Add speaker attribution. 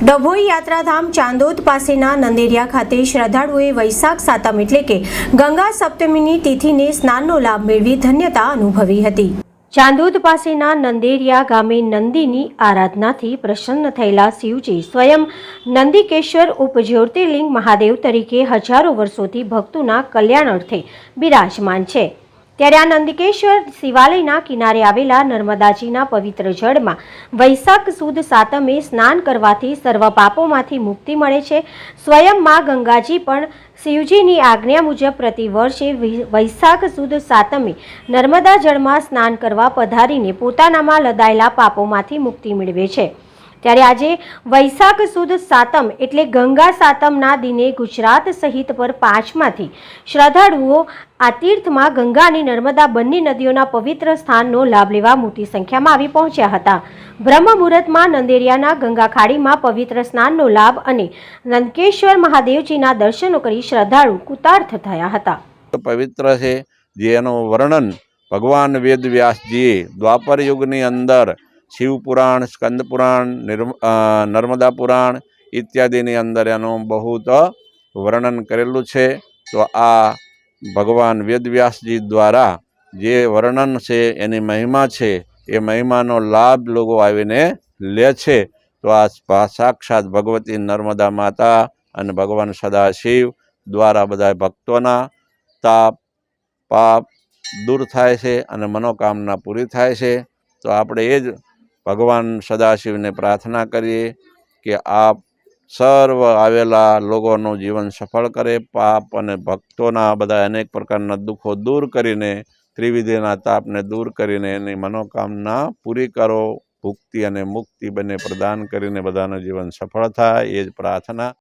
Speaker 1: ડભોઈ યાત્રાધામ ચાંદોદ પાસેના નંદેરિયા ખાતે શ્રદ્ધાળુઓએ વૈશાખ સાતમ એટલે કે ગંગા સપ્તમીની તિથિને સ્નાનનો લાભ મેળવી ધન્યતા અનુભવી હતી. ચાંદોદ પાસેના નંદેરિયા ગામે નંદીની આરાધનાથી પ્રસન્ન થયેલા શિવજી સ્વયં નંદિકેશ્વર ઉપજ્યોતિર્લિંગ મહાદેવ તરીકે હજારો વર્ષોથી ભક્તોના કલ્યાણ અર્થે બિરાજમાન છે. ત્યારે આ નંદિકેશ્વર શિવાલયના કિનારે આવેલા નર્મદાજીના પવિત્ર જળમાં વૈશાખ સુદ સાતમે સ્નાન કરવાથી સર્વ પાપોમાંથી મુક્તિ મળે છે. સ્વયં માં ગંગાજી પણ શિવજીની આજ્ઞા મુજબ પ્રતિ વર્ષે વૈશાખ સુદ સાતમે નર્મદા જળમાં સ્નાન કરવા પધારીને પોતાનામાં લદાયેલા પાપોમાંથી મુક્તિ મેળવે છે. ત્યારે આજે વૈશાખ સુદ સાતમ એટલે ગંગા સાતમના દિને ગુજરાત સહિત પર પાંચમાંથી શ્રદ્ધાળુઓ આ તીર્થમાં ગંગા અને નર્મદા બંને નદીઓના પવિત્ર સ્થાનનો લાભ લેવા મોટી સંખ્યામાં આવી પહોંચ્યા હતા. બ્રહ્મ નંદેરિયાના ગંગા ખાડીમાં પવિત્ર સ્નાનનો લાભ અને નંદકેશ્વર મહાદેવજીના દર્શનો કરી શ્રદ્ધાળુ કૃતાર્થ થયા હતા.
Speaker 2: પવિત્ર છે, જેનું વર્ણન ભગવાન વેદ વ્યાસજીએ દ્વાપર યુગની અંદર શિવ પુરાણ સ્કંદ પુરાણ નર્મદા પુરાણ ઇત્યાદિની અંદર એનું બહુ વર્ણન કરેલું છે. તો આ ભગવાન વેદવ્યાસજી દ્વારા જે વર્ણન છે, એની મહિમા છે, એ મહિમાનો લાભ લોકો આવીને લે છે. તો આ સાક્ષાત ભગવતી નર્મદા માતા અને ભગવાન સદાશિવ દ્વારા બધા ભક્તોના તાપ, પાપ દૂર થાય છે અને મનોકામના પૂરી થાય છે. તો આપણે એ જ ભગવાન સદાશિવને પ્રાર્થના કરીએ કે આપ સર્વ આવેલા લોકોનું જીવન સફળ કરે, પાપ અને ભક્તોના બધા અનેક પ્રકારના દુઃખો દૂર કરીને, ત્રિવિધિના તાપને દૂર કરીને એની મનોકામના પૂરી કરો, ભુક્તિ અને મુક્તિ બંને પ્રદાન કરીને બધાનું જીવન સફળ થાય, એ જ પ્રાર્થના